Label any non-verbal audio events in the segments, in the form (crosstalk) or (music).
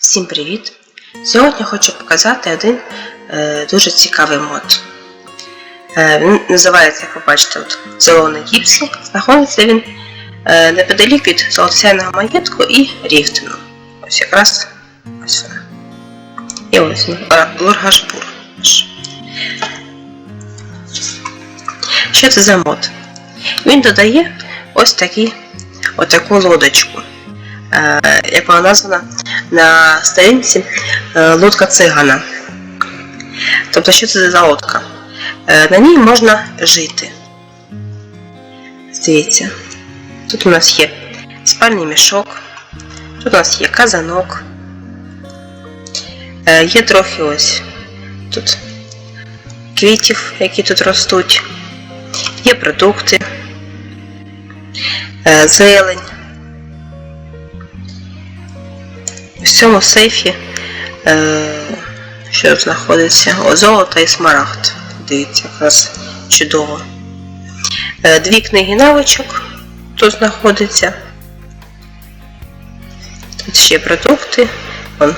Всім привіт! Сьогодні хочу показати один е, дуже цікавий мод. Е, він називається, як ви бачите, от, Зелений Гіпсі. Знаходиться він е, неподалік від Золотосяйного маєтку і Ріфтину. Ось якраз ось вона. І ось Лургашпур. Що це за мод? Він додає ось такі, отаку лодочку. Е, як вона названа на сторінці е, лодка цигана. Тобто, що це за лодка? Е, на ній можна жити. Здається, тут у нас є спальний мішок, тут у нас є казанок, е, є трохи ось тут квітів, які тут ростуть, є продукти, е, В цьому сейфі е, що знаходиться? Золото і смарагд. Дивіться, якраз чудово. Е, дві книги навичок тут знаходиться. Тут ще продукти. Вон,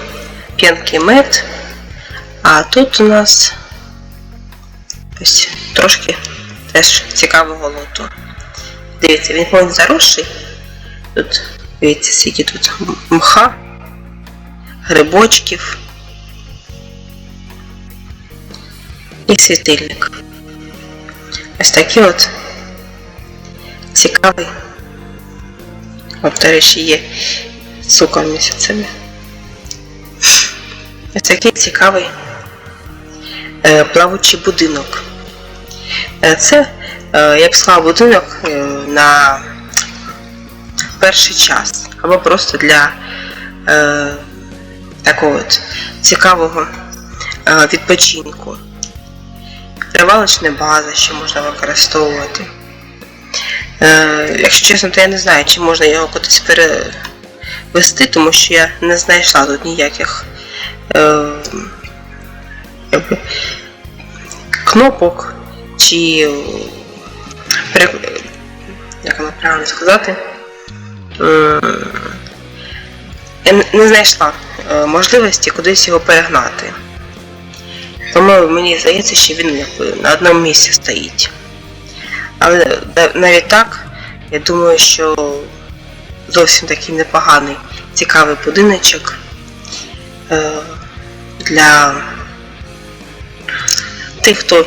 п'янкий мед. А тут у нас ось трошки теж цікавого лоту. Дивіться, він повністю заросший. Тут, дивіться, скільки тут мха грибочків і світильник. Ось такий от цікавий. От, речі, є цукор місяцями. Ось такий цікавий е, плавучий будинок. Е, це, е, я б сказала, будинок на перший час або просто для такого от цікавого е, відпочинку. Тривалочна база, що можна використовувати. Е, якщо чесно, то я не знаю, чи можна його кудись перевести, тому що я не знайшла тут ніяких е, кнопок чи як воно правильно сказати. Я не- знайшла можливості кудись його перегнати. Тому мені здається, що він на одному місці стоїть. Але навіть так, я думаю, що зовсім такий непоганий, цікавий будиночок е, для тих, хто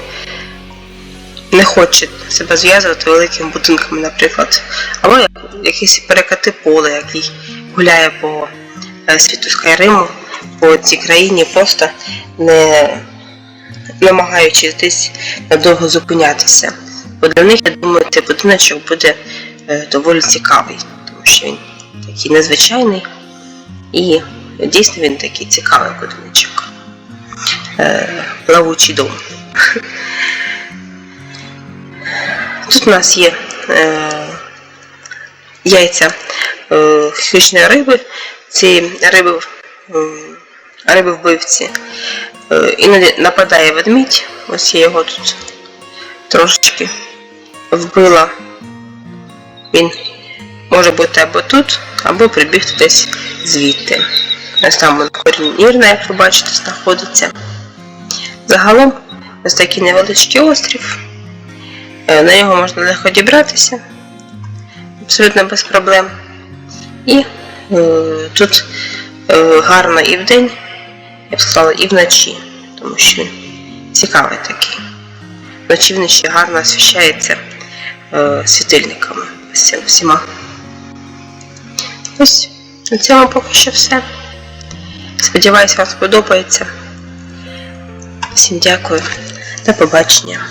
не хоче себе зв'язувати великими будинками, наприклад, або як- якийсь перекати поле, який гуляє по е, світу Скайриму, по цій країні, просто не намагаючись десь надовго зупинятися. Бо для них, я думаю, цей будиночок буде е, доволі цікавий, тому що він такий незвичайний і дійсно він такий цікавий будиночок. Е, плавучий дом. (laughs) Тут у нас є е, яйця е, хищної риби. Ці риби, риби вбивці. Е, іноді нападає ведмідь. Ось я його тут трошечки вбила. Він може бути або тут, або прибігти десь звідти. Ось там вон корінь Ірна, як ви бачите, знаходиться. Загалом ось такий невеличкий острів. Е, На нього можна легко дібратися, абсолютно без проблем. І тут е, гарно і вдень, я б сказала, і вночі, тому що він цікавий такий. Вночі він ще гарно освіщається е, світильниками всіма. Ось на цьому поки що все. Сподіваюсь, вам сподобається. Всім дякую. До побачення.